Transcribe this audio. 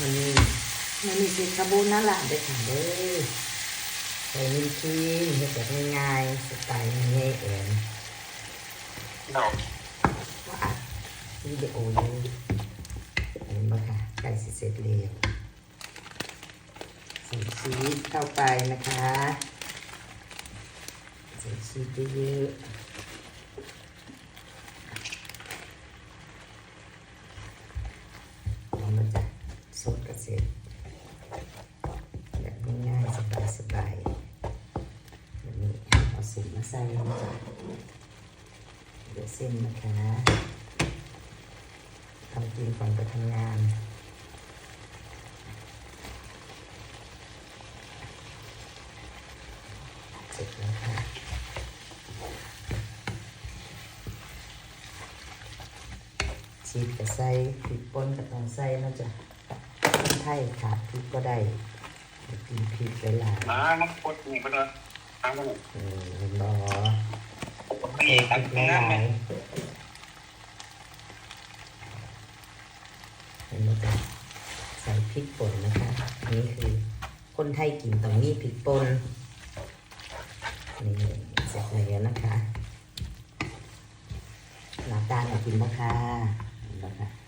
มันมีมันมีสิคาโบนาร่าด้วยค่ะเด้อใส่นิ่มครีมเฮ็ดแบบง่ายๆสไตล์ง่ายเองดอกว่าอัดวิดีโออยู่เห็นไหมคะใกล้สิเสร็จแล้วใส่ชีสเข้าไปนะคะใส่ชีสเยอะๆแล้วมันจะ สดกระเสร็จแบบง่ายๆสบายแบบนี้เอาสีมาใส่นะจ๊ะเดี๋ยวเส้นนะคะทำกินก่อนไปทำงานเสร็จแล้วค่ะชีสกับไส้พริกป่นกับต้องใส่เนาะจ๊ะ คนไทยขาดพริกก็ได้ไปกินพริกหลายน้ำมันกดนี่ก็ได้น้ำมันๆเออเห็นบ่ตีใส่พตัริกกหน้ำลาเนี่ยยๆเห็นไหมจ๊ะใส่พริกป่นนะคะนี่คือคนไทยกินตรงนี้พริกป่นนี่เสร็จแล้วนะคะหน้าตาน่ากินนะคะเห็นไหมคะ